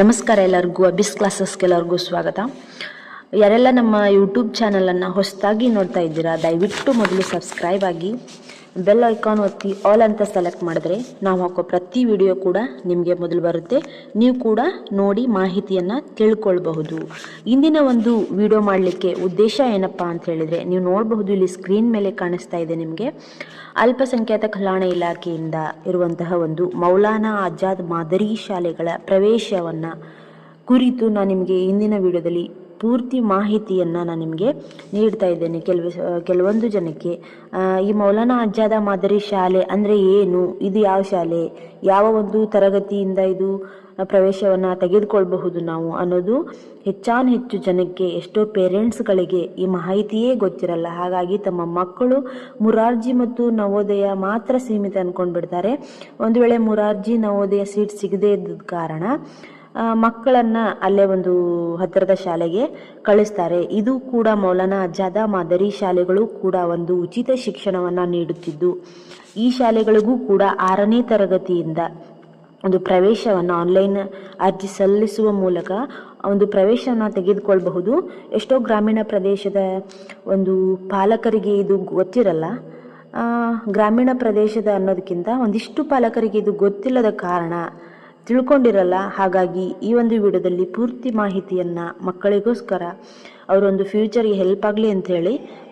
ನಮಸ್ಕಾರ ಎಲ್ಲರಿಗೂ ಅಬಿಸ್ ಕ್ಲಾಸಸ್ಗೆ ಎಲ್ಲರಿಗೂ ಸ್ವಾಗತ. ಯಾರೆಲ್ಲ ನಮ್ಮ ಯೂಟ್ಯೂಬ್ ಚಾನಲನ್ನು ಹೊಸದಾಗಿ ನೋಡ್ತಾ ಇದ್ದೀರಾ, ದಯವಿಟ್ಟು ಮೊದಲು ಸಬ್ಸ್ಕ್ರೈಬ್ ಆಗಿ. ಬೆಲ್ ಐಕಾನ್ ಒತ್ತಿ ಆಲ್ ಅಂತ ಸೆಲೆಕ್ಟ್ ಮಾಡಿದ್ರೆ ನಾವು ಹಾಕೋ ಪ್ರತಿ ವಿಡಿಯೋ ಕೂಡ ನಿಮಗೆ ಮೊದಲು ಬರುತ್ತೆ. ನೀವು ಕೂಡ ನೋಡಿ ಮಾಹಿತಿಯನ್ನು ತಿಳ್ಕೊಳ್ಬಹುದು. ಇಂದಿನ ಒಂದು ವಿಡಿಯೋ ಮಾಡಲಿಕ್ಕೆ ಉದ್ದೇಶ ಏನಪ್ಪ ಅಂತ ಹೇಳಿದರೆ ನೀವು ನೋಡಬಹುದು ಇಲ್ಲಿ ಸ್ಕ್ರೀನ್ ಮೇಲೆ ಕಾಣಿಸ್ತಾ ಇದೆ ನಿಮಗೆ. ಅಲ್ಪಸಂಖ್ಯಾತ ಕಲ್ಯಾಣ ಇಲಾಖೆಯಿಂದ ಇರುವಂತಹ ಒಂದು ಮೌಲಾನಾ ಆಜಾದ್ ಮಾದರಿ ಶಾಲೆಗಳ ಪ್ರವೇಶವನ್ನು ಕುರಿತು ನಾನು ನಿಮಗೆ ಇಂದಿನ ವಿಡಿಯೋದಲ್ಲಿ ಪೂರ್ತಿ ಮಾಹಿತಿಯನ್ನು ನಾನು ನಿಮಗೆ ನೀಡ್ತಾ ಇದ್ದೇನೆ ಕೆಲವು, ಕೆಲವೊಂದು ಜನಕ್ಕೆ. ಈ ಮೌಲಾನಾ ಅಜ್ಜಾದ ಮಾದರಿ ಶಾಲೆ ಅಂದರೆ ಏನು? ಇದು ಯಾವ ಶಾಲೆ? ಯಾವ ಒಂದು ತರಗತಿಯಿಂದ ಇದು ಪ್ರವೇಶವನ್ನು ತೆಗೆದುಕೊಳ್ಬಹುದು ನಾವು ಅನ್ನೋದು ಹೆಚ್ಚಾನ್ ಹೆಚ್ಚು ಜನಕ್ಕೆ, ಎಷ್ಟೋ ಪೇರೆಂಟ್ಸ್ಗಳಿಗೆ ಈ ಮಾಹಿತಿಯೇ ಗೊತ್ತಿರಲ್ಲ. ಹಾಗಾಗಿ ತಮ್ಮ ಮಕ್ಕಳು ಮುರಾರ್ಜಿ ಮತ್ತು ನವೋದಯ ಮಾತ್ರ ಸೀಮಿತ ಅಂದ್ಕೊಂಡ್ಬಿಡ್ತಾರೆ ಒಂದು ವೇಳೆ ಮುರಾರ್ಜಿ, ನವೋದಯ ಸೀಟ್ ಸಿಗದೇ ಇದ್ದ ಕಾರಣ ಮಕ್ಕಳನ್ನ ಅಲ್ಲೇ ಒಂದು ಹತ್ತಿರದ ಶಾಲೆಗೆ ಕಳಿಸ್ತಾರೆ. ಇದು ಕೂಡ ಮೌಲಾನಾ ಅಜ್ಜಾದ ಮಾದರಿ ಶಾಲೆಗಳು ಕೂಡ ಒಂದು ಉಚಿತ ಶಿಕ್ಷಣವನ್ನ ನೀಡುತ್ತಿದ್ದು, ಈ ಶಾಲೆಗಳಿಗೂ ಕೂಡ ಆರನೇ ತರಗತಿಯಿಂದ ಒಂದು ಪ್ರವೇಶವನ್ನು ಆನ್ಲೈನ್ ಅರ್ಜಿ ಸಲ್ಲಿಸುವ ಮೂಲಕ ಒಂದು ಪ್ರವೇಶವನ್ನು ತೆಗೆದುಕೊಳ್ಬಹುದು. ಎಷ್ಟೋ ಗ್ರಾಮೀಣ ಪ್ರದೇಶದ ಒಂದು ಪಾಲಕರಿಗೆ ಇದು ಗೊತ್ತಿರಲ್ಲ. ಗ್ರಾಮೀಣ ಪ್ರದೇಶದ ಅನ್ನೋದಕ್ಕಿಂತ ಒಂದಿಷ್ಟು ಪಾಲಕರಿಗೆ ಇದು ಗೊತ್ತಿಲ್ಲದ ಕಾರಣ ತಿಳ್ಕೊಂಡಿರಲ್ಲ, ಹಾಗಾಗಿ ಈ ಒಂದು ವಿಡಿಯೋದಲ್ಲಿ ಪೂರ್ತಿ ಮಾಹಿತಿಯನ್ನು ಮಕ್ಕಳಿಗೋಸ್ಕರ ಅವರೊಂದು ಫ್ಯೂಚರ್ಗೆ ಹೆಲ್ಪ್ ಆಗಲಿ ಅಂತ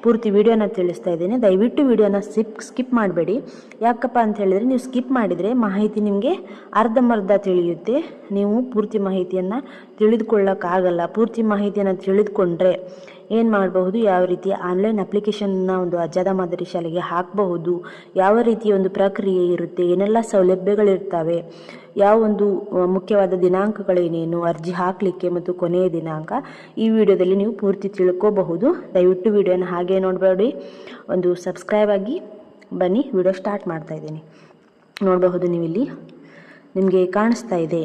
ಪೂರ್ತಿ ವಿಡಿಯೋನ ತಿಳಿಸ್ತಾ ಇದ್ದೀನಿ. ದಯವಿಟ್ಟು ವಿಡಿಯೋನ ಸ್ಕಿಪ್ ಸ್ಕಿಪ್ ಮಾಡಬೇಡಿ. ಯಾಕಪ್ಪ ಅಂತ ಹೇಳಿದರೆ ನೀವು ಸ್ಕಿಪ್ ಮಾಡಿದರೆ ಮಾಹಿತಿ ನಿಮಗೆ ಅರ್ಧಂಬರ್ಧ ತಿಳಿಯುತ್ತೆ. ನೀವು ಪೂರ್ತಿ ಮಾಹಿತಿಯನ್ನು ತಿಳಿದುಕೊಳ್ಳೋಕ್ಕಾಗಲ್ಲ. ಪೂರ್ತಿ ಮಾಹಿತಿಯನ್ನು ತಿಳಿದುಕೊಂಡ್ರೆ ಏನು ಮಾಡಬಹುದು, ಯಾವ ರೀತಿ ಆನ್ಲೈನ್ ಅಪ್ಲಿಕೇಶನ್ನ ಒಂದು ಅಜ್ಜದ ಮಾದರಿ ಶಾಲೆಗೆ ಹಾಕಬಹುದು, ಯಾವ ರೀತಿಯ ಒಂದು ಪ್ರಕ್ರಿಯೆ ಇರುತ್ತೆ, ಏನೆಲ್ಲ ಸೌಲಭ್ಯಗಳಿರ್ತವೆ, ಯಾವ ಒಂದು ಮುಖ್ಯವಾದ ದಿನಾಂಕಗಳೇನೇನು, ಅರ್ಜಿ ಹಾಕಲಿಕ್ಕೆ ಮತ್ತು ಕೊನೆಯ ದಿನಾಂಕ, ಈ ವಿಡಿಯೋದಲ್ಲಿ ನೀವು ಪೂರ್ತಿ ತಿಳ್ಕೋಬಹುದು. ದಯವಿಟ್ಟು ವಿಡಿಯೋನ ಹಾಗೆ ನೋಡಬೇಡಿ, ಒಂದು ಸಬ್ಸ್ಕ್ರೈಬ್ ಆಗಿ ಬನ್ನಿ, ವಿಡಿಯೋ ಸ್ಟಾರ್ಟ್ ಮಾಡ್ತಾ ಇದ್ದೀನಿ. ನೋಡಬಹುದು ನೀವಿಲ್ಲಿ, ನಿಮಗೆ ಕಾಣಿಸ್ತಾ ಇದೆ.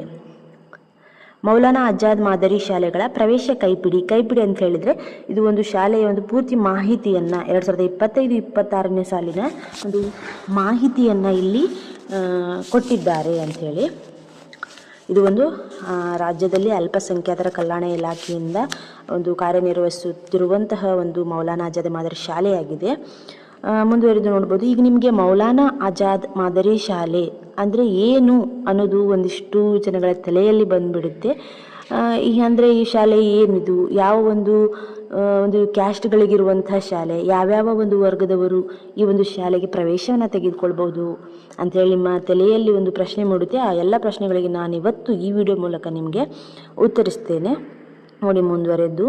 ಮೌಲಾನಾ ಆಜಾದ್ ಮಾದರಿ ಶಾಲೆಗಳ ಪ್ರವೇಶ ಕೈಪಿಡಿ ಕೈಪಿಡಿ ಅಂತ ಹೇಳಿದರೆ ಇದು ಒಂದು ಶಾಲೆಯ ಒಂದು ಪೂರ್ತಿ ಮಾಹಿತಿಯನ್ನು ಎರಡು ಸಾವಿರದ ಇಪ್ಪತ್ತೈದು, ಇಪ್ಪತ್ತಾರನೇ ಸಾಲಿನ ಒಂದು ಮಾಹಿತಿಯನ್ನು ಇಲ್ಲಿ ಕೊಟ್ಟಿದ್ದಾರೆ ಅಂಥೇಳಿ ಇದು ಒಂದು ರಾಜ್ಯದಲ್ಲಿ ಅಲ್ಪಸಂಖ್ಯಾತರ ಕಲ್ಯಾಣ ಇಲಾಖೆಯಿಂದ ಒಂದು ಕಾರ್ಯನಿರ್ವಹಿಸುತ್ತಿರುವಂತಹ ಒಂದು ಮೌಲಾನಾ ಆಜಾದ್ ಮಾದರಿ ಶಾಲೆಯಾಗಿದೆ. ಮುಂದುವರಿದು ನೋಡ್ಬೋದು. ಈಗ ನಿಮಗೆ ಮೌಲಾನಾ ಆಜಾದ್ ಮಾದರಿ ಶಾಲೆ ಅಂದರೆ ಏನು ಅನ್ನೋದು ಒಂದಿಷ್ಟು ಜನಗಳ ತಲೆಯಲ್ಲಿ ಬಂದ್ಬಿಡುತ್ತೆ. ಈ ಅಂದರೆ ಈ ಶಾಲೆ ಏನಿದು? ಯಾವ ಒಂದು ಒಂದು ಕ್ಯಾಸ್ಟ್ಗಳಿಗಿರುವಂಥ ಶಾಲೆ, ಯಾವ್ಯಾವ ಒಂದು ವರ್ಗದವರು ಈ ಒಂದು ಶಾಲೆಗೆ ಪ್ರವೇಶವನ್ನು ತೆಗೆದುಕೊಳ್ಬೋದು ಅಂಥೇಳಿ ನಿಮ್ಮ ತಲೆಯಲ್ಲಿ ಒಂದು ಪ್ರಶ್ನೆ ಮೂಡುತ್ತೆ. ಆ ಎಲ್ಲ ಪ್ರಶ್ನೆಗಳಿಗೆ ನಾನು ಇವತ್ತು ಈ ವಿಡಿಯೋ ಮೂಲಕ ನಿಮಗೆ ಉತ್ತರಿಸ್ತೇನೆ. ನೋಡಿ ಮುಂದುವರೆದು.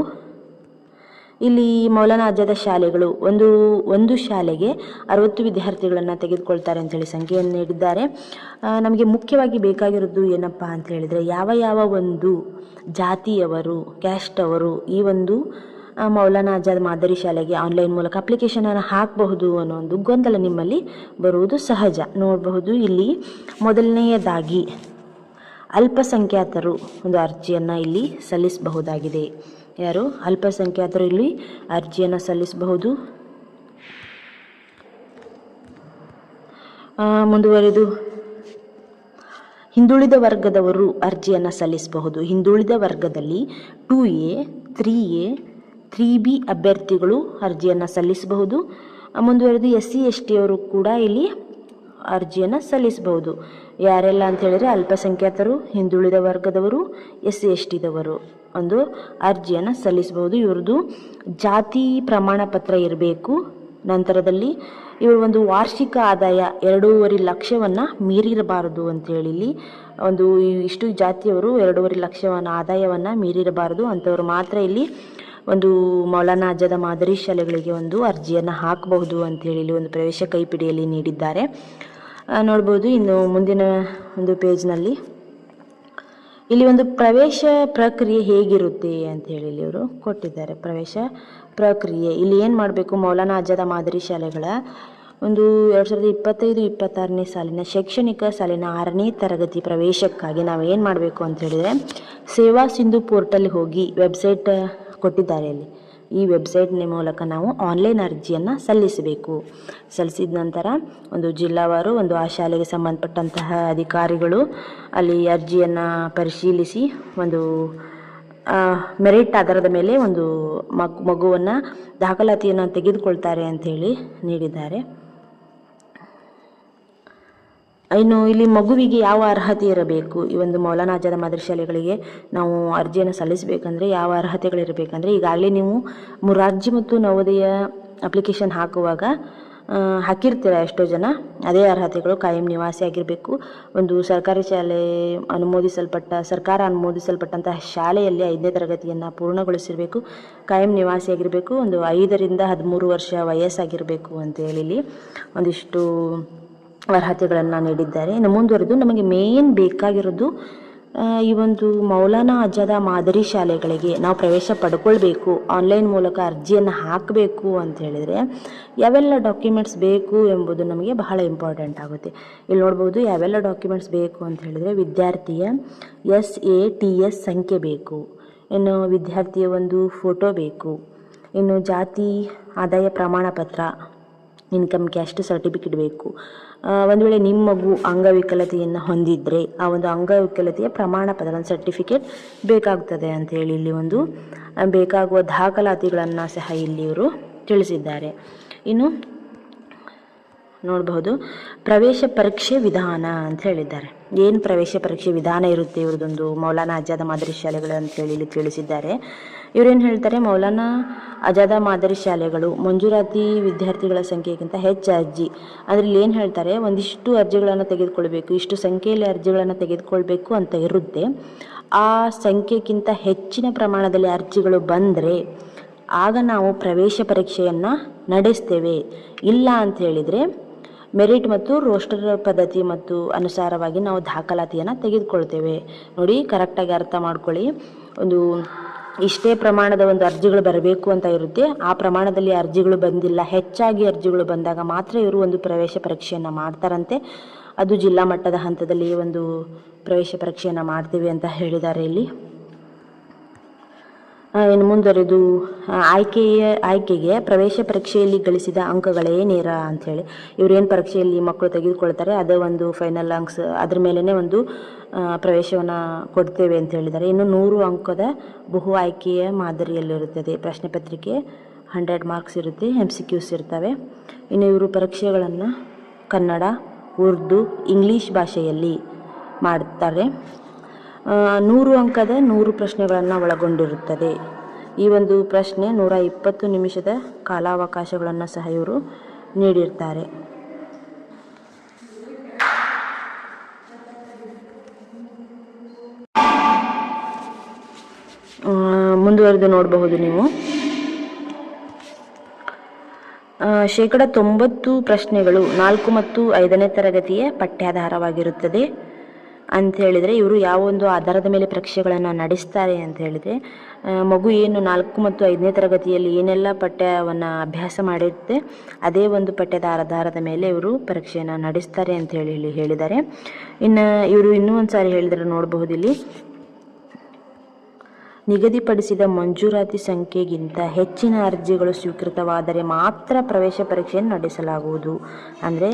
ಇಲ್ಲಿ ಮೌಲಾನಾ ಅಜ್ಜದ ಶಾಲೆಗಳು ಒಂದು ಒಂದು ಶಾಲೆಗೆ ಅರವತ್ತು ವಿದ್ಯಾರ್ಥಿಗಳನ್ನು ತೆಗೆದುಕೊಳ್ತಾರೆ ಅಂತೇಳಿ ಸಂಖ್ಯೆಯನ್ನು ನೀಡಿದ್ದಾರೆ. ನಮಗೆ ಮುಖ್ಯವಾಗಿ ಬೇಕಾಗಿರೋದು ಏನಪ್ಪ ಅಂತ ಹೇಳಿದರೆ ಯಾವ ಯಾವ ಒಂದು ಜಾತಿಯವರು ಕ್ಯಾಸ್ಟ್ ಅವರು ಈ ಒಂದು ಮೌಲಾನಾ ಆಜಾದ್ ಮಾದರಿ ಶಾಲೆಗೆ ಆನ್ಲೈನ್ ಮೂಲಕ ಅಪ್ಲಿಕೇಶನನ್ನು ಹಾಕಬಹುದು ಅನ್ನೋ ಒಂದು ಗೊಂದಲ ನಿಮ್ಮಲ್ಲಿ ಬರುವುದು ಸಹಜ. ನೋಡಬಹುದು ಇಲ್ಲಿ ಮೊದಲನೆಯದಾಗಿ ಅಲ್ಪಸಂಖ್ಯಾತರು ಒಂದು ಅರ್ಜಿಯನ್ನು ಇಲ್ಲಿ ಸಲ್ಲಿಸಬಹುದಾಗಿದೆ. ಯಾರು? ಅಲ್ಪಸಂಖ್ಯಾತರು ಇಲ್ಲಿ ಅರ್ಜಿಯನ್ನು ಸಲ್ಲಿಸಬಹುದು. ಮುಂದುವರೆದು. ಹಿಂದುಳಿದ ವರ್ಗದವರು ಅರ್ಜಿಯನ್ನು ಸಲ್ಲಿಸಬಹುದು. ಹಿಂದುಳಿದ ವರ್ಗದಲ್ಲಿ two A three A three B ಅಭ್ಯರ್ಥಿಗಳು ಅರ್ಜಿಯನ್ನು ಸಲ್ಲಿಸಬಹುದು. ಮುಂದುವರೆದು ಎಸ್ ಸಿ ಎಸ್ ಟಿಯವರು ಕೂಡ ಇಲ್ಲಿ ಅರ್ಜಿಯನ್ನು ಸಲ್ಲಿಸಬಹುದು. ಯಾರೆಲ್ಲ ಅಂತ ಹೇಳಿದರೆ ಅಲ್ಪಸಂಖ್ಯಾತರು, ಹಿಂದುಳಿದ ವರ್ಗದವರು, ಎಸ್ ಸಿ ಎಸ್ ಟಿದವರು. ಒಂದು, ಅರ್ಜಿಯನ್ನು ಸಲ್ಲಿಸಬಹುದು. ಇವ್ರದ್ದು ಜಾತಿ ಪ್ರಮಾಣ ಪತ್ರ ಇರಬೇಕು. ನಂತರದಲ್ಲಿ ಇವರು ಒಂದು ವಾರ್ಷಿಕ ಆದಾಯ ಎರಡೂವರೆ ಲಕ್ಷವನ್ನು ಮೀರಿರಬಾರದು ಅಂತೇಳಿ ಇಲ್ಲಿ. ಒಂದು ಇಷ್ಟು ಜಾತಿಯವರು ಎರಡೂವರೆ ಲಕ್ಷವನ್ನು ಆದಾಯವನ್ನು ಮೀರಿರಬಾರದು ಅಂಥವ್ರು ಮಾತ್ರ ಇಲ್ಲಿ ಒಂದು ಮೌಲಾನಾ ಮಾದರಿ ಶಾಲೆಗಳಿಗೆ ಒಂದು ಅರ್ಜಿಯನ್ನು ಹಾಕಬಹುದು ಅಂತೇಳಿ ಇಲ್ಲಿ ಒಂದು ಪ್ರವೇಶ ಕೈಪಿಡಿಯಲ್ಲಿ ನೀಡಿದ್ದಾರೆ. ನೋಡ್ಬೋದು ಇನ್ನು ಮುಂದಿನ ಒಂದು ಪೇಜ್ನಲ್ಲಿ. ಇಲ್ಲಿ ಒಂದು ಪ್ರವೇಶ ಪ್ರಕ್ರಿಯೆ ಹೇಗಿರುತ್ತೆ ಅಂತ ಹೇಳಿ ಇಲ್ಲಿ ಅವರು ಕೊಟ್ಟಿದ್ದಾರೆ. ಪ್ರವೇಶ ಪ್ರಕ್ರಿಯೆ. ಇಲ್ಲಿ ಏನು ಮಾಡಬೇಕು? ಮೌಲಾನಾ ಅಜ್ಜದ ಮಾದರಿ ಶಾಲೆಗಳ ಒಂದು ಎರಡು ಸಾವಿರದ ಇಪ್ಪತ್ತೈದು, ಇಪ್ಪತ್ತಾರನೇ ಸಾಲಿನ ಶೈಕ್ಷಣಿಕ ಸಾಲಿನ ಆರನೇ ತರಗತಿ ಪ್ರವೇಶಕ್ಕಾಗಿ ನಾವು ಏನು ಮಾಡಬೇಕು ಅಂತ ಹೇಳಿದರೆ ಸೇವಾ ಸಿಂಧು ಪೋರ್ಟಲ್ ಹೋಗಿ ವೆಬ್ಸೈಟ್ ಕೊಟ್ಟಿದ್ದಾರೆ ಇಲ್ಲಿ. ಈ ವೆಬ್ಸೈಟ್ನ ಮೂಲಕ ನಾವು ಆನ್ಲೈನ್ ಅರ್ಜಿಯನ್ನು ಸಲ್ಲಿಸಬೇಕು. ಸಲ್ಲಿಸಿದ ನಂತರ ಒಂದು ಜಿಲ್ಲಾವಾರು, ಒಂದು ಆ ಶಾಲೆಗೆ ಸಂಬಂಧಪಟ್ಟಂತಹ ಅಧಿಕಾರಿಗಳು ಅಲ್ಲಿ ಅರ್ಜಿಯನ್ನು ಪರಿಶೀಲಿಸಿ ಒಂದು ಮೆರಿಟ್ ಆಧಾರದ ಮೇಲೆ ಒಂದು ಮಗು, ಮಗುವನ್ನು ದಾಖಲಾತಿಯನ್ನು ತೆಗೆದುಕೊಳ್ತಾರೆ ಅಂಥೇಳಿ ನೀಡಿದ್ದಾರೆ. ಇನ್ನು ಇಲ್ಲಿ ಮಗುವಿಗೆ ಯಾವ ಅರ್ಹತೆ ಇರಬೇಕು? ಈ ಒಂದು ಮೌಲಾನಾ ಆಜಾದ ಮಾದರಿ ಶಾಲೆಗಳಿಗೆ ನಾವು ಅರ್ಜಿಯನ್ನು ಸಲ್ಲಿಸಬೇಕಂದ್ರೆ ಯಾವ ಅರ್ಹತೆಗಳಿರಬೇಕಂದ್ರೆ ಈಗಾಗಲೇ ನೀವು ಮುರಾರ್ಜಿ ಮತ್ತು ನವೋದಯ ಅಪ್ಲಿಕೇಶನ್ ಹಾಕುವಾಗ ಹಾಕಿರ್ತೀರ ಎಷ್ಟೋ ಜನ. ಅದೇ ಅರ್ಹತೆಗಳು ಕಾಯಂ ನಿವಾಸಿ ಆಗಿರಬೇಕು. ಒಂದು ಸರ್ಕಾರಿ ಶಾಲೆ ಅನುಮೋದಿಸಲ್ಪಟ್ಟ, ಸರ್ಕಾರ ಅನುಮೋದಿಸಲ್ಪಟ್ಟಂತಹ ಶಾಲೆಯಲ್ಲಿ ಐದನೇ ತರಗತಿಯನ್ನು ಪೂರ್ಣಗೊಳಿಸಿರಬೇಕು, ಕಾಯಂ ನಿವಾಸಿ ಆಗಿರಬೇಕು. ಒಂದು ಐದರಿಂದ ಹದಿಮೂರು ವರ್ಷ ವಯಸ್ಸಾಗಿರಬೇಕು ಅಂತೇಳಿ ಇಲ್ಲಿ ಒಂದಿಷ್ಟು ಅರ್ಹತೆಗಳನ್ನು ನೀಡಿದ್ದಾರೆ. ಇನ್ನು ಮುಂದುವರೆದು ನಮಗೆ ಮೇನ್ ಬೇಕಾಗಿರೋದು ಈ ಒಂದು ಮೌಲಾನಾ ಅಜ್ಜದ ಮಾದರಿ ಶಾಲೆಗಳಿಗೆ ನಾವು ಪ್ರವೇಶ ಪಡ್ಕೊಳ್ಬೇಕು ಆನ್ಲೈನ್ ಮೂಲಕ ಅರ್ಜಿಯನ್ನು ಹಾಕಬೇಕು ಅಂತ ಹೇಳಿದರೆ ಯಾವೆಲ್ಲ ಡಾಕ್ಯುಮೆಂಟ್ಸ್ ಬೇಕು ಎಂಬುದು ನಮಗೆ ಬಹಳ ಇಂಪಾರ್ಟೆಂಟ್ ಆಗುತ್ತೆ. ಇಲ್ಲಿ ನೋಡ್ಬೋದು ಯಾವೆಲ್ಲ ಡಾಕ್ಯುಮೆಂಟ್ಸ್ ಬೇಕು ಅಂತ ಹೇಳಿದರೆ ವಿದ್ಯಾರ್ಥಿಯ ಎಸ್ ಎ ಟಿ ಎಸ್ ಸಂಖ್ಯೆ ಬೇಕು, ಇನ್ನು ವಿದ್ಯಾರ್ಥಿಯ ಒಂದು ಫೋಟೋ ಬೇಕು, ಇನ್ನು ಜಾತಿ ಆದಾಯ ಪ್ರಮಾಣ ಪತ್ರ ಇನ್ಕಮ್ ಕ್ಯಾಸ್ಟ್ ಸರ್ಟಿಫಿಕೇಟ್ ಬೇಕು ಒಂದು ವೇಳೆ ನಿಮ್ಮ ಮಗು ಅಂಗವಿಕಲತೆಯನ್ನು ಹೊಂದಿದ್ದರೆ ಆ ಒಂದು ಅಂಗವಿಕಲತೆಯ ಪ್ರಮಾಣ ಪತ್ರ, ಒಂದು ಸರ್ಟಿಫಿಕೇಟ್ ಬೇಕಾಗ್ತದೆ ಅಂತ ಹೇಳಿ ಇಲ್ಲಿ ಒಂದು ಬೇಕಾಗುವ ದಾಖಲಾತಿಗಳನ್ನು ಸಹ ಇಲ್ಲಿ ಇವರು ತಿಳಿಸಿದ್ದಾರೆ. ಇನ್ನು ನೋಡಬಹುದು, ಪ್ರವೇಶ ಪರೀಕ್ಷೆ ವಿಧಾನ ಅಂತ ಹೇಳಿದ್ದಾರೆ. ಏನು ಪ್ರವೇಶ ಪರೀಕ್ಷೆ ವಿಧಾನ ಇರುತ್ತೆ ಇವ್ರದ್ದೊಂದು ಮೌಲಾನಾ ಆಜಾದ ಮಾದರಿ ಶಾಲೆಗಳು ಅಂತೇಳಿ ಇಲ್ಲಿ ತಿಳಿಸಿದ್ದಾರೆ. ಇವರೇನು ಹೇಳ್ತಾರೆ? ಮೌಲಾನಾ ಅಜಾದ ಮಾದರಿ ಶಾಲೆಗಳು, ಮಂಜೂರಾತಿ ವಿದ್ಯಾರ್ಥಿಗಳ ಸಂಖ್ಯೆಗಿಂತ ಹೆಚ್ಚು ಅರ್ಜಿ. ಅದರಲ್ಲಿ ಏನು ಹೇಳ್ತಾರೆ? ಒಂದಿಷ್ಟು ಅರ್ಜಿಗಳನ್ನು ತೆಗೆದುಕೊಳ್ಬೇಕು, ಇಷ್ಟು ಸಂಖ್ಯೆಯಲ್ಲಿ ಅರ್ಜಿಗಳನ್ನು ತೆಗೆದುಕೊಳ್ಬೇಕು ಅಂತ ಇರುತ್ತೆ. ಆ ಸಂಖ್ಯೆಗಿಂತ ಹೆಚ್ಚಿನ ಪ್ರಮಾಣದಲ್ಲಿ ಅರ್ಜಿಗಳು ಬಂದರೆ ಆಗ ನಾವು ಪ್ರವೇಶ ಪರೀಕ್ಷೆಯನ್ನು ನಡೆಸ್ತೇವೆ. ಇಲ್ಲ ಅಂತ ಹೇಳಿದರೆ ಮೆರಿಟ್ ಮತ್ತು ರೋಸ್ಟರ್ ಪದ್ಧತಿ ಮತ್ತು ಅನುಸಾರವಾಗಿ ನಾವು ದಾಖಲಾತಿಯನ್ನು ತೆಗೆದುಕೊಳ್ತೇವೆ. ನೋಡಿ ಕರೆಕ್ಟಾಗಿ ಅರ್ಥ ಮಾಡ್ಕೊಳ್ಳಿ. ಒಂದು ಇಷ್ಟೇ ಪ್ರಮಾಣದ ಒಂದು ಅರ್ಜಿಗಳು ಬರಬೇಕು ಅಂತ ಇರುತ್ತೆ. ಆ ಪ್ರಮಾಣದಲ್ಲಿ ಅರ್ಜಿಗಳು ಬಂದಿಲ್ಲ. ಹೆಚ್ಚಾಗಿ ಅರ್ಜಿಗಳು ಬಂದಾಗ ಮಾತ್ರ ಇವರು ಒಂದು ಪ್ರವೇಶ ಪರೀಕ್ಷೆಯನ್ನು ಮಾಡ್ತಾರಂತೆ. ಅದು ಜಿಲ್ಲಾ ಮಟ್ಟದ ಹಂತದಲ್ಲಿ ಒಂದು ಪ್ರವೇಶ ಪರೀಕ್ಷೆಯನ್ನು ಮಾಡ್ತೀವಿ ಅಂತ ಹೇಳಿದ್ದಾರೆ ಇಲ್ಲಿ. ಇನ್ನು ಮುಂದುವರೆದು ಆಯ್ಕೆಯ ಆಯ್ಕೆಗೆ ಪ್ರವೇಶ ಪರೀಕ್ಷೆಯಲ್ಲಿ ಗಳಿಸಿದ ಅಂಕಗಳೇ ನೇರ ಅಂಥೇಳಿ. ಇವರೇನು ಪರೀಕ್ಷೆಯಲ್ಲಿ ಮಕ್ಕಳು ತೆಗೆದುಕೊಳ್ತಾರೆ ಅದೇ ಒಂದು ಫೈನಲ್ ಅಂಕ್ಸ್ ಅದ್ರ ಮೇಲೇ ಒಂದು ಪ್ರವೇಶವನ್ನು ಕೊಡ್ತೇವೆ ಅಂತ ಹೇಳಿದ್ದಾರೆ. ಇನ್ನು ನೂರು ಅಂಕದ ಬಹು ಆಯ್ಕೆಯ ಮಾದರಿಯಲ್ಲಿರುತ್ತದೆ. ಪ್ರಶ್ನೆ ಪತ್ರಿಕೆ ಹಂಡ್ರೆಡ್ ಮಾರ್ಕ್ಸ್ ಇರುತ್ತೆ ಎಂ ಸಿ ಕ್ಯೂಸ್ ಇರ್ತವೆ. ಇನ್ನು ಇವರು ಪರೀಕ್ಷೆಗಳನ್ನು ಕನ್ನಡ ಉರ್ದು ಇಂಗ್ಲೀಷ್ ಭಾಷೆಯಲ್ಲಿ ಮಾಡುತ್ತಾರೆ ಆ, ನೂರು ಅಂಕದ ನೂರು ಪ್ರಶ್ನೆಗಳನ್ನು ಒಳಗೊಂಡಿರುತ್ತದೆ. ಈ ಒಂದು ಪ್ರಶ್ನೆ ನೂರ ಇಪ್ಪತ್ತು ನಿಮಿಷದ ಕಾಲಾವಕಾಶಗಳನ್ನು ಸಹ ಇವರು ನೀಡಿರ್ತಾರೆ. ಮುಂದುವರೆದು ನೋಡಬಹುದು ನೀವು. ಶೇಕಡ ತೊಂಬತ್ತು ಪ್ರಶ್ನೆಗಳು ನಾಲ್ಕು ಮತ್ತು ಐದನೇ ತರಗತಿಯ ಪಠ್ಯಾಧಾರವಾಗಿರುತ್ತದೆ. ಅಂತ ಹೇಳಿದರೆ ಇವರು ಯಾವ ಒಂದು ಆಧಾರದ ಮೇಲೆ ಪರೀಕ್ಷೆಗಳನ್ನು ನಡೆಸ್ತಾರೆ ಅಂತ ಹೇಳಿದರೆ ಮಗು ಏನು ನಾಲ್ಕು ಮತ್ತು ಐದನೇ ತರಗತಿಯಲ್ಲಿ ಏನೆಲ್ಲ ಪಠ್ಯವನ್ನು ಅಭ್ಯಾಸ ಮಾಡಿರುತ್ತೆ, ಅದೇ ಒಂದು ಪಠ್ಯದ ಆಧಾರದ ಮೇಲೆ ಇವರು ಪರೀಕ್ಷೆಯನ್ನು ನಡೆಸ್ತಾರೆ ಅಂತ ಹೇಳಿ ಹೇಳಿದ್ದಾರೆ. ಇನ್ನು ಇವರು ಇನ್ನೂ ಒಂದು ಸಾರಿ ಹೇಳಿದರೆ ನೋಡಬಹುದು ಇಲ್ಲಿ ನಿಗದಿಪಡಿಸಿದ ಮಂಜೂರಾತಿ ಸಂಖ್ಯೆಗಿಂತ ಹೆಚ್ಚಿನ ಅರ್ಜಿಗಳು ಸ್ವೀಕೃತವಾದರೆ ಮಾತ್ರ ಪ್ರವೇಶ ಪರೀಕ್ಷೆಯನ್ನು ನಡೆಸಲಾಗುವುದು. ಅಂದರೆ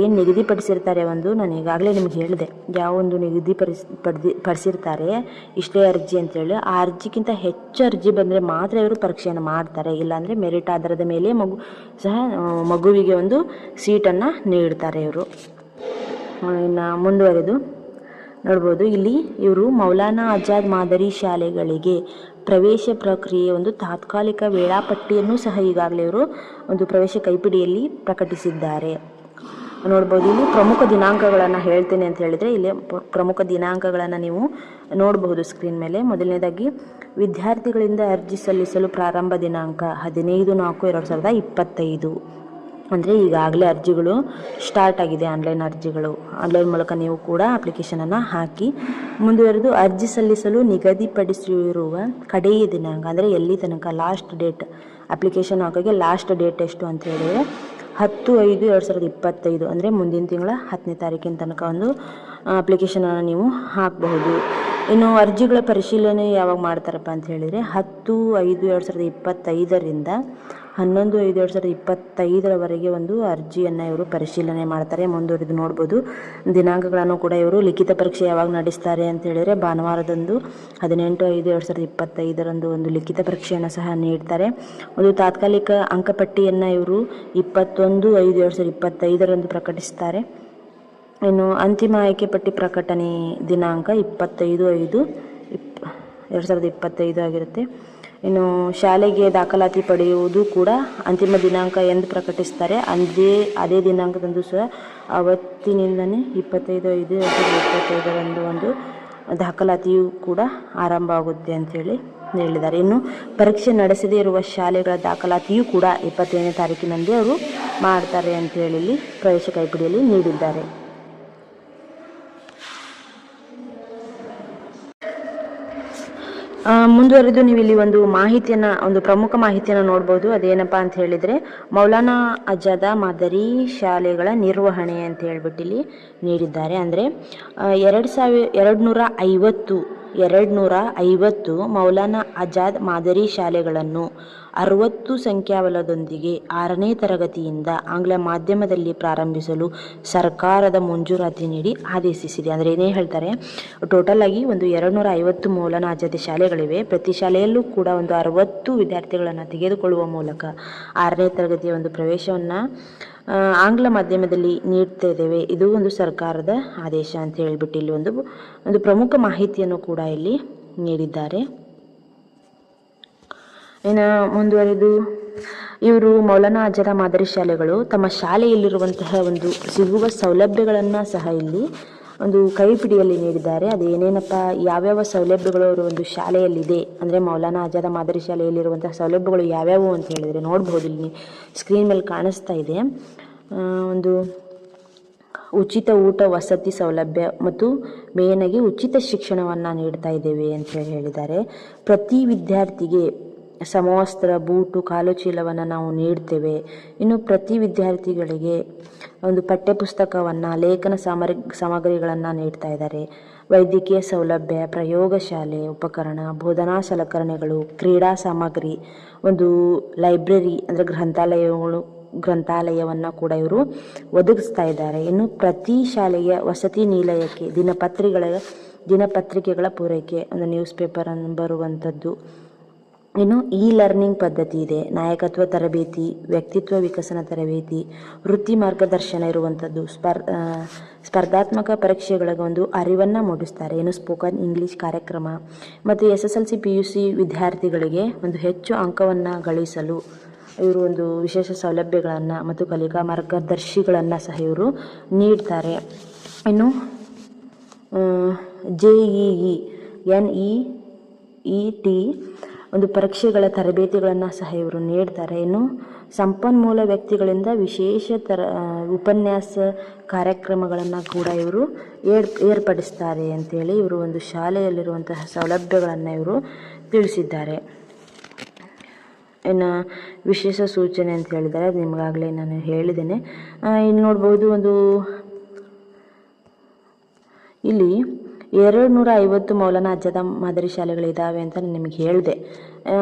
ಏನು ನಿಗದಿಪಡಿಸಿರ್ತಾರೆ ಒಂದು ನಾನು ಈಗಾಗಲೇ ನಿಮ್ಗೆ ಹೇಳಿದೆ. ಯಾವ ಒಂದು ನಿಗದಿಪಡಿಸ್, ಪಡ್ದಿ, ಪಡಿಸಿರ್ತಾರೆ ಇಷ್ಟೇ ಅರ್ಜಿ ಅಂತೇಳಿ. ಆ ಅರ್ಜಿಗಿಂತ ಹೆಚ್ಚು ಅರ್ಜಿ ಬಂದರೆ ಮಾತ್ರ ಇವರು ಪರೀಕ್ಷೆಯನ್ನು ಮಾಡ್ತಾರೆ. ಇಲ್ಲಾಂದರೆ ಮೆರಿಟ್ ಆಧಾರದ ಮೇಲೆ ಮಗು ಸಹ ಮಗುವಿಗೆ ಒಂದು ಸೀಟನ್ನು ನೀಡ್ತಾರೆ ಇವರು. ಇನ್ನು ಮುಂದುವರೆದು ನೋಡ್ಬೋದು. ಇಲ್ಲಿ ಇವರು ಮೌಲಾನಾ ಆಜಾದ್ ಮಾದರಿ ಶಾಲೆಗಳಿಗೆ ಪ್ರವೇಶ ಪ್ರಕ್ರಿಯೆ ಒಂದು ತಾತ್ಕಾಲಿಕ ವೇಳಾಪಟ್ಟಿಯನ್ನು ಸಹ ಈಗಾಗಲೇ ಇವರು ಒಂದು ಪ್ರವೇಶ ಕೈಪಿಡಿಯಲ್ಲಿ ಪ್ರಕಟಿಸಿದ್ದಾರೆ. ನೋಡ್ಬೋದು, ಇಲ್ಲಿ ಪ್ರಮುಖ ದಿನಾಂಕಗಳನ್ನು ಹೇಳ್ತೇನೆ ಅಂತ ಹೇಳಿದರೆ, ಇಲ್ಲಿ ಪ್ರ- ಪ್ರಮುಖ ದಿನಾಂಕಗಳನ್ನು ನೀವು ನೋಡಬಹುದು ಸ್ಕ್ರೀನ್ ಮೇಲೆ. ಮೊದಲನೇದಾಗಿ, ವಿದ್ಯಾರ್ಥಿಗಳಿಂದ ಅರ್ಜಿ ಸಲ್ಲಿಸಲು ಪ್ರಾರಂಭ ದಿನಾಂಕ ಹದಿನೈದು ನಾಲ್ಕು, ಎರಡು ಸಾವಿರದ ಇಪ್ಪತ್ತೈದು. ಅಂದರೆ ಈಗಾಗಲೇ ಅರ್ಜಿಗಳು ಸ್ಟಾರ್ಟ್ ಆಗಿದೆ ಆನ್ಲೈನ್ ಅರ್ಜಿಗಳು. ಆನ್ಲೈನ್ ಮೂಲಕ ನೀವು ಕೂಡ ಅಪ್ಲಿಕೇಶನನ್ನು ಹಾಕಿ ಮುಂದುವರೆದು ಅರ್ಜಿ ಸಲ್ಲಿಸಲು ನಿಗದಿಪಡಿಸಿರುವ ಕಡೆಯ ದಿನಾಂಕ, ಅಂದರೆ ಎಲ್ಲಿ ತನಕ ಲಾಸ್ಟ್ ಡೇಟ್ ಅಪ್ಲಿಕೇಶನ್ ಹಾಕೋಕ್ಕೆ ಲಾಸ್ಟ್ ಡೇಟ್ ಎಷ್ಟು ಅಂತ ಹೇಳಿದರೆ ಹತ್ತು ಐದು ಎರಡು ಸಾವಿರದ ಇಪ್ಪತ್ತೈದು, ಅಂದರೆ ಮುಂದಿನ ತಿಂಗಳ ಹತ್ತನೇ ತಾರೀಕಿನ ತನಕ ಒಂದು ಅಪ್ಲಿಕೇಶನನ್ನು ನೀವು ಹಾಕಬಹುದು. ಇನ್ನು ಅರ್ಜಿಗಳ ಪರಿಶೀಲನೆ ಯಾವಾಗ ಮಾಡ್ತಾರಪ್ಪ ಅಂತ ಹೇಳಿದರೆ ಹತ್ತು ಐದು ಎರಡು ಸಾವಿರದ ಇಪ್ಪತ್ತೈದರಿಂದ ಹನ್ನೊಂದು ಐದು ಎರಡು ಸಾವಿರದ ಇಪ್ಪತ್ತೈದರವರೆಗೆ ಒಂದು ಅರ್ಜಿಯನ್ನು ಇವರು ಪರಿಶೀಲನೆ ಮಾಡ್ತಾರೆ, ಮುಂದುವರಿದು ನೋಡ್ಬೋದು. ದಿನಾಂಕಗಳನ್ನು ಕೂಡ ಇವರು ಲಿಖಿತ ಪರೀಕ್ಷೆ ಯಾವಾಗ ನಡೆಸ್ತಾರೆ ಅಂತ ಹೇಳಿದರೆ ಭಾನುವಾರದಂದು ಹದಿನೆಂಟು ಐದು ಎರಡು ಸಾವಿರದ ಇಪ್ಪತ್ತೈದರಂದು ಒಂದು ಲಿಖಿತ ಪರೀಕ್ಷೆಯನ್ನು ಸಹ ನೀಡ್ತಾರೆ. ಒಂದು ತಾತ್ಕಾಲಿಕ ಅಂಕಪಟ್ಟಿಯನ್ನು ಇವರು ಇಪ್ಪತ್ತೊಂದು ಐದು ಎರಡು ಸಾವಿರದ ಇಪ್ಪತ್ತೈದರಂದು ಪ್ರಕಟಿಸ್ತಾರೆ. ಇನ್ನು ಅಂತಿಮ ಆಯ್ಕೆ ಪಟ್ಟಿ ಪ್ರಕಟಣೆ ದಿನಾಂಕ ಇಪ್ಪತ್ತೈದು ಐದು, ಇಪ್, ಎರಡು ಸಾವಿರದ ಇಪ್ಪತ್ತೈದು ಆಗಿರುತ್ತೆ. ಇನ್ನು ಶಾಲೆಗೆ ದಾಖಲಾತಿ ಪಡೆಯುವುದು ಕೂಡ ಅಂತಿಮ ದಿನಾಂಕ ಎಂದು ಪ್ರಕಟಿಸ್ತಾರೆ. ಅಂದೇ, ಅದೇ ದಿನಾಂಕದಂದು ಸಹ ಅವತ್ತಿನಿಂದನೇ ಇಪ್ಪತ್ತೈದು, ಐದು ಎರಡು ಸಾವಿರದ ಇಪ್ಪತ್ತೈದರಂದು ಒಂದು ದಾಖಲಾತಿಯು ಕೂಡ ಆರಂಭ ಆಗುತ್ತೆ ಅಂತೇಳಿ ಹೇಳಿದ್ದಾರೆ. ಇನ್ನು ಪರೀಕ್ಷೆ ನಡೆಸದೇ ಇರುವ ಶಾಲೆಗಳ ದಾಖಲಾತಿಯೂ ಕೂಡ ಇಪ್ಪತ್ತೇಳನೇ ತಾರೀಕಿನಂದೇ ಅವರು ಮಾಡ್ತಾರೆ ಇಲ್ಲಿ ಪ್ರವೇಶ ಕೈಪಿಡಿಯಲ್ಲಿ ನೀಡಿದ್ದಾರೆ. ಮುಂದುವರೆದು ನೀವು ಇಲ್ಲಿ ಒಂದು ಮಾಹಿತಿಯನ್ನ, ಒಂದು ಪ್ರಮುಖ ಮಾಹಿತಿಯನ್ನು ನೋಡ್ಬೋದು. ಅದೇನಪ್ಪ ಅಂತ ಹೇಳಿದ್ರೆ, ಮೌಲಾನಾ ಅಜಾದ ಮಾದರಿ ಶಾಲೆಗಳ ನಿರ್ವಹಣೆ ಅಂತ ಹೇಳ್ಬಿಟ್ಟು ಇಲ್ಲಿ ನೀಡಿದ್ದಾರೆ. ಅಂದರೆ ಎರಡು ಸಾವಿರ ಎರಡು ನೂರ ಐವತ್ತು ಎರಡು ನೂರ ಐವತ್ತು ಮೌಲಾನಾ ಅಜಾದ್ ಮಾದರಿ ಶಾಲೆಗಳನ್ನು ಅರವತ್ತು ಸಂಖ್ಯಾಬಲದೊಂದಿಗೆ ಆರನೇ ತರಗತಿಯಿಂದ ಆಂಗ್ಲ ಮಾಧ್ಯಮದಲ್ಲಿ ಪ್ರಾರಂಭಿಸಲು ಸರ್ಕಾರದ ಮಂಜೂರಾತಿ ನೀಡಿ ಆದೇಶಿಸಿದೆ. ಅಂದರೆ ಏನೇ ಹೇಳ್ತಾರೆ, ಟೋಟಲ್ ಆಗಿ ಒಂದು ಎರಡು ನೂರ ಐವತ್ತು ಮೂಲನಾಜಾತಿ ಶಾಲೆಗಳಿವೆ. ಪ್ರತಿ ಶಾಲೆಯಲ್ಲೂ ಕೂಡ ಒಂದು ಅರವತ್ತು ವಿದ್ಯಾರ್ಥಿಗಳನ್ನು ತೆಗೆದುಕೊಳ್ಳುವ ಮೂಲಕ ಆರನೇ ತರಗತಿಯ ಒಂದು ಪ್ರವೇಶವನ್ನು ಆಂಗ್ಲ ಮಾಧ್ಯಮದಲ್ಲಿ ನೀಡ್ತಾ ಇದ್ದೇವೆ. ಇದು ಒಂದು ಸರ್ಕಾರದ ಆದೇಶ ಅಂತ ಹೇಳಿಬಿಟ್ಟು ಇಲ್ಲಿ ಒಂದು ಒಂದು ಪ್ರಮುಖ ಮಾಹಿತಿಯನ್ನು ಕೂಡ ಇಲ್ಲಿ ನೀಡಿದ್ದಾರೆ. ಇನ್ನು ಮುಂದುವರೆದು, ಇವರು ಮೌಲಾನಾ ಆಜಾದ ಮಾದರಿ ಶಾಲೆಗಳು. ತಮ್ಮ ಶಾಲೆಯಲ್ಲಿರುವಂತಹ ಒಂದು ಸಿಗುವ ಸೌಲಭ್ಯಗಳನ್ನು ಸಹ ಇಲ್ಲಿ ಒಂದು ಕೈಪಿಡಿಯಲ್ಲಿ ನೀಡಿದ್ದಾರೆ. ಅದೇನೇನಪ್ಪ ಯಾವ್ಯಾವ ಸೌಲಭ್ಯಗಳು ಅವರು ಒಂದು ಶಾಲೆಯಲ್ಲಿದೆ? ಅಂದರೆ ಮೌಲಾನಾ ಆಜಾದ ಮಾದರಿ ಶಾಲೆಯಲ್ಲಿರುವಂತಹ ಸೌಲಭ್ಯಗಳು ಯಾವ್ಯಾವು ಅಂತ ಹೇಳಿದರೆ ನೋಡ್ಬೋದು ಇಲ್ಲಿ ಸ್ಕ್ರೀನ್ ಮೇಲೆ ಕಾಣಿಸ್ತಾ ಇದೆ. ಒಂದು ಉಚಿತ ಊಟ, ವಸತಿ ಸೌಲಭ್ಯ ಮತ್ತು ಮೇನಾಗಿ ಉಚಿತ ಶಿಕ್ಷಣವನ್ನು ನೀಡ್ತಾ ಇದ್ದೇವೆ ಅಂತ ಹೇಳಿ ಹೇಳಿದ್ದಾರೆ. ಪ್ರತಿ ವಿದ್ಯಾರ್ಥಿಗೆ ಸಮವಸ್ತ್ರ, ಬೂಟು, ಕಾಲು ಚೀಲವನ್ನು ನಾವು ನೀಡ್ತೇವೆ. ಇನ್ನು ಪ್ರತಿ ವಿದ್ಯಾರ್ಥಿಗಳಿಗೆ ಒಂದು ಪಠ್ಯಪುಸ್ತಕವನ್ನು, ಲೇಖನ ಸಾಮರಿ, ಸಾಮಗ್ರಿಗಳನ್ನು ನೀಡ್ತಾ ಇದ್ದಾರೆ. ವೈದ್ಯಕೀಯ ಸೌಲಭ್ಯ, ಪ್ರಯೋಗಶಾಲೆ, ಉಪಕರಣ, ಬೋಧನಾ ಸಲಕರಣೆಗಳು, ಕ್ರೀಡಾ ಸಾಮಗ್ರಿ, ಒಂದು ಲೈಬ್ರರಿ ಅಂದರೆ ಗ್ರಂಥಾಲಯಗಳು, ಗ್ರಂಥಾಲಯವನ್ನು ಕೂಡ ಇವರು ಒದಗಿಸ್ತಾ ಇದ್ದಾರೆ. ಇನ್ನು ಪ್ರತಿ ಶಾಲೆಯ ವಸತಿ ನಿಲಯಕ್ಕೆ, ದಿನಪತ್ರಿಗಳ, ದಿನಪತ್ರಿಕೆಗಳ ಪೂರೈಕೆ, ಒಂದು ನ್ಯೂಸ್ ಪೇಪರ್ ಬರುವಂಥದ್ದು ಇನ್ನು ಇ ಲರ್ನಿಂಗ್ ಪದ್ಧತಿ ಇದೆ. ನಾಯಕತ್ವ ತರಬೇತಿ, ವ್ಯಕ್ತಿತ್ವ ವಿಕಸನ ತರಬೇತಿ, ವೃತ್ತಿ ಮಾರ್ಗದರ್ಶನ ಇರುವಂಥದ್ದು. ಸ್ಪರ್ ಸ್ಪರ್ಧಾತ್ಮಕ ಪರೀಕ್ಷೆಗಳಿಗೆ ಒಂದು ಅರಿವನ್ನು ಮೂಡಿಸ್ತಾರೆ. ಇನ್ನು ಸ್ಪೋಕನ್ ಇಂಗ್ಲೀಷ್ ಕಾರ್ಯಕ್ರಮ ಮತ್ತು S S L C P U C ವಿದ್ಯಾರ್ಥಿಗಳಿಗೆ ಒಂದು ಹೆಚ್ಚು ಅಂಕವನ್ನು ಗಳಿಸಲು ಇವರು ಒಂದು ವಿಶೇಷ ಸೌಲಭ್ಯಗಳನ್ನು ಮತ್ತು ಕಲಿಕಾ ಮಾರ್ಗದರ್ಶಿಗಳನ್ನು ಸಹ ಇವರು ನೀಡ್ತಾರೆ. ಇನ್ನು J E E N E E T ಒಂದು ಪರೀಕ್ಷೆಗಳ ತರಬೇತಿಗಳನ್ನು ಸಹ ಇವರು ನೀಡ್ತಾರೆ. ಇನ್ನು ಸಂಪನ್ಮೂಲ ವ್ಯಕ್ತಿಗಳಿಂದ ವಿಶೇಷ ತರ ಉಪನ್ಯಾಸ ಕಾರ್ಯಕ್ರಮಗಳನ್ನು ಕೂಡ ಇವರು ಏರ್, ಏರ್ಪಡಿಸ್ತಾರೆ ಅಂತೇಳಿ ಇವರು ಒಂದು ಶಾಲೆಯಲ್ಲಿರುವಂತಹ ಸೌಲಭ್ಯಗಳನ್ನು ಇವರು ತಿಳಿಸಿದ್ದಾರೆ. ಇನ್ನು ವಿಶೇಷ ಸೂಚನೆ ಅಂತ ಹೇಳಿದರೆ ಅದು ನಿಮಗಾಗಲೇ ನಾನು ಹೇಳಿದ್ದೇನೆ. ಇಲ್ಲಿ ನೋಡ್ಬೋದು ಒಂದು, ಇಲ್ಲಿ ಎರಡು ನೂರ ಐವತ್ತು ಮೌಲ್ಯನ ಅಜ್ಜದ ಮಾದರಿ ಶಾಲೆಗಳಿದ್ದಾವೆ ಅಂತ ನಾನು ನಿಮಗೆ ಹೇಳಿದೆ.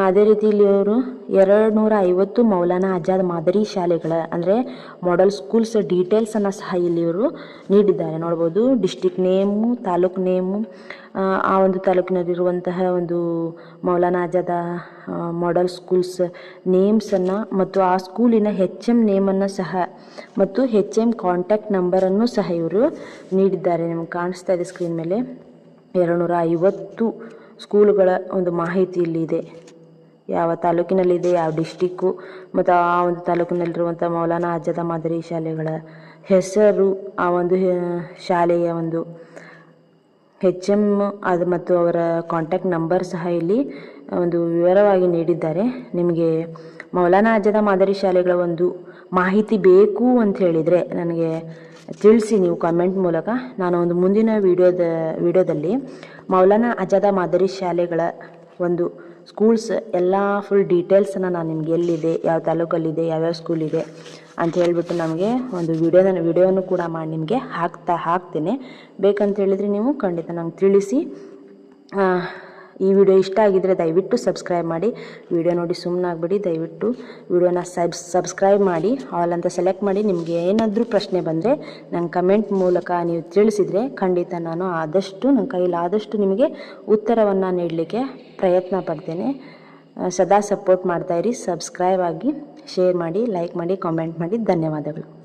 ಅದೇ ರೀತಿ ಇಲ್ಲಿ ಅವರು ಎರಡು ನೂರ ಐವತ್ತು ಮೌಲಾನಾ ಆಜಾದ್ ಮಾದರಿ ಶಾಲೆಗಳ ಅಂದರೆ ಮಾಡೆಲ್ ಸ್ಕೂಲ್ಸ್ ಡೀಟೇಲ್ಸನ್ನು ಸಹ ಇಲ್ಲಿ ಇವರು ನೀಡಿದ್ದಾರೆ. ನೋಡ್ಬೋದು ಡಿಸ್ಟಿಕ್ ನೇಮು ತಾಲೂಕು ನೇಮು ಆ, ಒಂದು ತಾಲೂಕಿನಲ್ಲಿರುವಂತಹ ಒಂದು ಮೌಲಾನಾ ಆಜಾದ ಮಾಡೆಲ್ ಸ್ಕೂಲ್ಸ್ ನೇಮ್ಸನ್ನು ಮತ್ತು ಆ ಸ್ಕೂಲಿನ ಹೆಚ್ ಎಂ ನೇಮನ್ನು ಸಹ ಮತ್ತು ಹೆಚ್ ಎಂ ಕಾಂಟ್ಯಾಕ್ಟ್ ನಂಬರನ್ನು ಸಹ ಇವರು ನೀಡಿದ್ದಾರೆ. ನಿಮ್ಗೆ ಕಾಣಿಸ್ತಾ ಇದೆ ಸ್ಕ್ರೀನ್ ಮೇಲೆ. ಎರಡು ನೂರ ಐವತ್ತು ಸ್ಕೂಲುಗಳ ಒಂದು ಮಾಹಿತಿ ಇಲ್ಲಿ ಇದೆ. ಯಾವ ತಾಲೂಕಿನಲ್ಲಿದೆ ಯಾವ ಡಿಸ್ಟಿಕ್ಕು ಮತ್ತು ಆ ಒಂದು ತಾಲೂಕಿನಲ್ಲಿರುವಂಥ ಮೌಲಾನಾ ಆಜಾದ ಮಾದರಿ ಶಾಲೆಗಳ ಹೆಸರು, ಆ ಒಂದು ಶಾಲೆಯ ಒಂದು ಹೆಚ್ ಎಂ ಅದು ಮತ್ತು ಅವರ ಕಾಂಟ್ಯಾಕ್ಟ್ ನಂಬರ್ ಸಹ ಇಲ್ಲಿ ಒಂದು ವಿವರವಾಗಿ ನೀಡಿದ್ದಾರೆ. ನಿಮಗೆ ಮೌಲಾನಾ ಆಜಾದ ಮಾದರಿ ಶಾಲೆಗಳ ಒಂದು ಮಾಹಿತಿ ಬೇಕು ಅಂತ ಹೇಳಿದರೆ ನನಗೆ ತಿಳಿಸಿ ನೀವು ಕಮೆಂಟ್ ಮೂಲಕ. ನಾನು ಒಂದು ಮುಂದಿನ ವಿಡಿಯೋದ, ವಿಡಿಯೋದಲ್ಲಿ ಮೌಲಾನಾ ಆಜಾದ ಮಾದರಿ ಶಾಲೆಗಳ ಒಂದು ಸ್ಕೂಲ್ಸ್ ಎಲ್ಲ ಫುಲ್ ಡೀಟೇಲ್ಸನ್ನು ನಾನು ನಿಮ್ಗೆ ಎಲ್ಲಿದೆ, ಯಾವ ತಾಲೂಕಲ್ಲಿದೆ, ಯಾವ್ಯಾವ ಸ್ಕೂಲ್ ಇದೆ ಅಂತ ಹೇಳಿಬಿಟ್ಟು ನಮಗೆ ಒಂದು ವಿಡಿಯೋನ ವಿಡಿಯೋನು ಕೂಡ ಮಾಡಿ ನಿಮಗೆ ಹಾಕ್ತಾ ಹಾಕ್ತೇನೆ. ಬೇಕಂತ ಹೇಳಿದರೆ ನೀವು ಖಂಡಿತ ನಂಗೆ ತಿಳಿಸಿ. ಈ ವಿಡಿಯೋ ಇಷ್ಟ ಆಗಿದ್ದರೆ ದಯವಿಟ್ಟು ಸಬ್ಸ್ಕ್ರೈಬ್ ಮಾಡಿ. ವಿಡಿಯೋ ನೋಡಿ ಸುಮ್ಮನಾಗ್ಬಿಡಿ ದಯವಿಟ್ಟು ವಿಡಿಯೋನ ಸಬ್ ಸಬ್ಸ್ಕ್ರೈಬ್ ಮಾಡಿ. ಆಲ್ ಅಂತ ಸೆಲೆಕ್ಟ್ ಮಾಡಿ ನಿಮಗೆ ಏನಾದರೂ ಪ್ರಶ್ನೆ ಬಂದರೆ ನಂಗೆ ಕಮೆಂಟ್ ಮೂಲಕ ನೀವು ತಿಳಿಸಿದರೆ ಖಂಡಿತ ನಾನು ಆದಷ್ಟು ನನ್ನ ಕೈಲಾದಷ್ಟು ನಿಮಗೆ ಉತ್ತರವನ್ನು ನೀಡಲಿಕ್ಕೆ ಪ್ರಯತ್ನ ಪಡ್ತೇನೆ. ಸದಾ ಸಪೋರ್ಟ್ ಮಾಡ್ತಾಯಿರಿ ಸಬ್ಸ್ಕ್ರೈಬ್ ಆಗಿ ಶೇರ್ ಮಾಡಿ ಲೈಕ್ ಮಾಡಿ ಕಾಮೆಂಟ್ ಮಾಡಿ. ಧನ್ಯವಾದಗಳು.